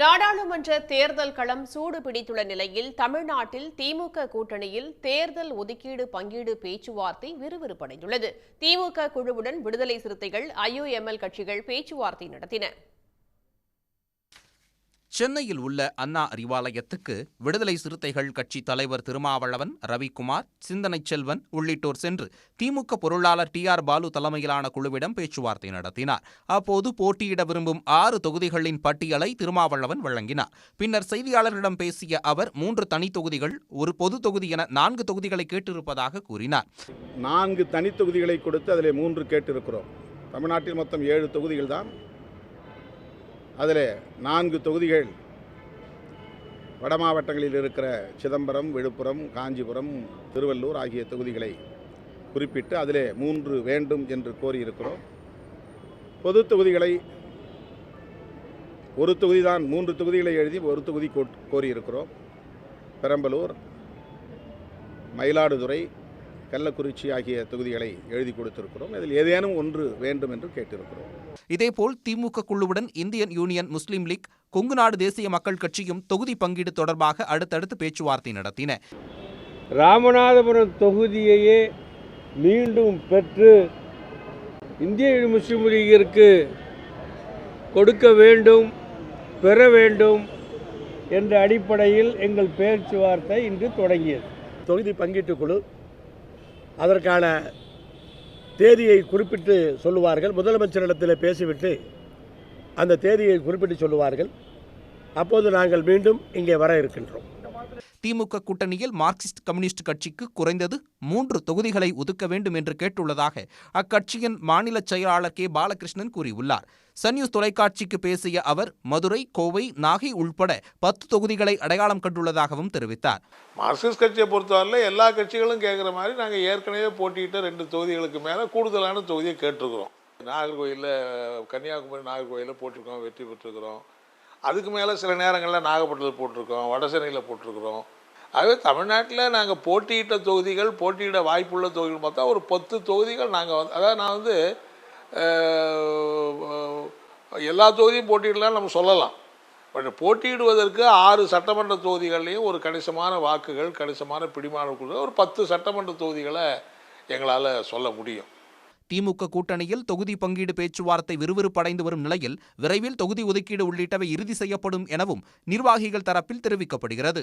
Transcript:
நாடாளுமன்ற தேர்தல் களம் சூடு பிடித்துள்ள நிலையில் தமிழ்நாட்டில் திமுக கூட்டணியில் தேர்தல் ஒதுக்கீடு பங்கீடு பேச்சுவார்த்தை விறுவிறுப்படைந்துள்ளது. திமுக குழுவுடன் விடுதலை சிறுத்தைகள் ஐயுஎம்எல் கட்சிகள் பேச்சுவார்த்தை நடத்தின. சென்னையில் உள்ள அண்ணா அறிவாலயத்துக்கு விடுதலை சிறுத்தைகள் கட்சி தலைவர் திருமாவளவன் ரவிக்குமார் சிந்தனை செல்வன் உள்ளிட்டோர் சென்று திமுக பொருளாளர் டி ஆர் பாலு தலைமையிலான குழுவிடம் பேச்சுவார்த்தை நடத்தினார். அப்போது போட்டியிட விரும்பும் ஆறு தொகுதிகளின் பட்டியலை திருமாவளவன் வழங்கினார். பின்னர் செய்தியாளர்களிடம் பேசிய அவர் மூன்று தனி தொகுதிகள் ஒரு பொது தொகுதி என நான்கு தொகுதிகளை கேட்டிருப்பதாக கூறினார். நான்கு தனி தொகுதிகளை கொடுத்து அதில் மூன்று கேட்டிருக்கிறோம். தமிழ்நாட்டில் மொத்தம் ஏழு தொகுதிகள் தான். அதில் நான்கு தொகுதிகள். வட மாவட்டங்களில் இருக்கிற சிதம்பரம் விழுப்புரம் காஞ்சிபுரம் திருவள்ளூர் ஆகிய தொகுதிகளை குறிப்பிட்டு அதிலே மூன்று வேண்டும் என்று கோரியிருக்கிறோம். பொது தொகுதிகளை ஒரு தொகுதி தான் மூன்று தொகுதிகளை எழுதி ஒரு தொகுதி கோரியிருக்கிறோம். பெரம்பலூர் மயிலாடுதுறை கள்ளக்குறிச்சி ஆகிய தொகுதிகளை எழுதி கொடுத்திருக்கிறோம். இதில் ஏதேனும் ஒன்று வேண்டும் என்று கேட்டிருக்கிறோம். இதேபோல் திமுக குழுவுடன் இந்தியன் யூனியன் முஸ்லீம் லீக் கொங்கு நாடு தேசிய மக்கள் கட்சியும் தொகுதி பங்கீடு தொடர்பாக அடுத்தடுத்து பேச்சுவார்த்தை நடத்தின. ராமநாதபுரம் தொகுதியையே மீண்டும் பெற்று இந்திய முஸ்லீம் லீகிற்கு கொடுக்க வேண்டும் பெற வேண்டும் என்ற அடிப்படையில் எங்கள் பேச்சுவார்த்தை இன்று தொடங்கியது. தொகுதி பங்கீட்டுக் குழு அதற்கான தேதியை குறிப்பிட்டு சொல்லுவார்கள். முதலமைச்சரிடத்தில் பேசிவிட்டு அந்த தேதியை குறிப்பிட்டு சொல்லுவார்கள். அப்போது நாங்கள் மீண்டும் இங்கே வர இருக்கின்றோம். திமுக கூட்டணியில் மார்க்சிஸ்ட் கம்யூனிஸ்ட் கட்சிக்கு குறைந்தது மூன்று தொகுதிகளை ஒதுக்க வேண்டும் என்று கேட்டுள்ளதாக அக்கட்சியின் மாநில செயலாளர் கே. பாலகிருஷ்ணன் கூறியுள்ளார். சன்யூஸ் தொலைக்காட்சிக்கு பேசிய அவர் மதுரை கோவை நாகை உள்பட பத்து தொகுதிகளை அடையாளம் கண்டுள்ளதாகவும் தெரிவித்தார். மார்க்சிஸ்ட் கட்சியை பொறுத்தவரையில் எல்லா கட்சிகளும் கேட்குற மாதிரி நாங்கள் ஏற்கனவே போட்டியிட்ட ரெண்டு தொகுதிகளுக்கு மேலே கூடுதலான தொகுதியை கேட்டிருக்கிறோம். நாகர்கோயிலில் கன்னியாகுமரி நாகர்கோயிலில் போட்டிருக்கோம் வெற்றி பெற்றிருக்கிறோம். அதுக்கு மேலே சில நேரங்களில் நாகப்பட்டினத்தில் போட்டிருக்கோம் வடசென்னையில் போட்டிருக்கிறோம். ஆகவே தமிழ்நாட்டில் நாங்கள் போட்டியிட்ட தொகுதிகள் போட்டியிட வாய்ப்புள்ள தொகுதிகள் பார்த்தா ஒரு பத்து தொகுதிகள் நாங்கள் வந்து அதாவது நான் வந்து எல்லா தொகுதியும் போட்டியிடலாம் நம்ம சொல்லலாம். பட் போட்டியிடுவதற்கு ஆறு சட்டமன்ற தொகுதிகள்லையும் ஒரு கணிசமான வாக்குகள் கணிசமான பிடிமான ஒரு பத்து சட்டமன்ற தொகுதிகளை எங்களால் சொல்ல முடியும். திமுக கூட்டணியில் தொகுதி பங்கீடு பேச்சுவார்த்தை விறுவிறுப்படைந்து வரும் நிலையில் விரைவில் தொகுதி ஒதுக்கீடு உள்ளிட்டவை இறுதி செய்யப்படும் எனவும் நிர்வாகிகள் தரப்பில் தெரிவிக்கப்படுகிறது.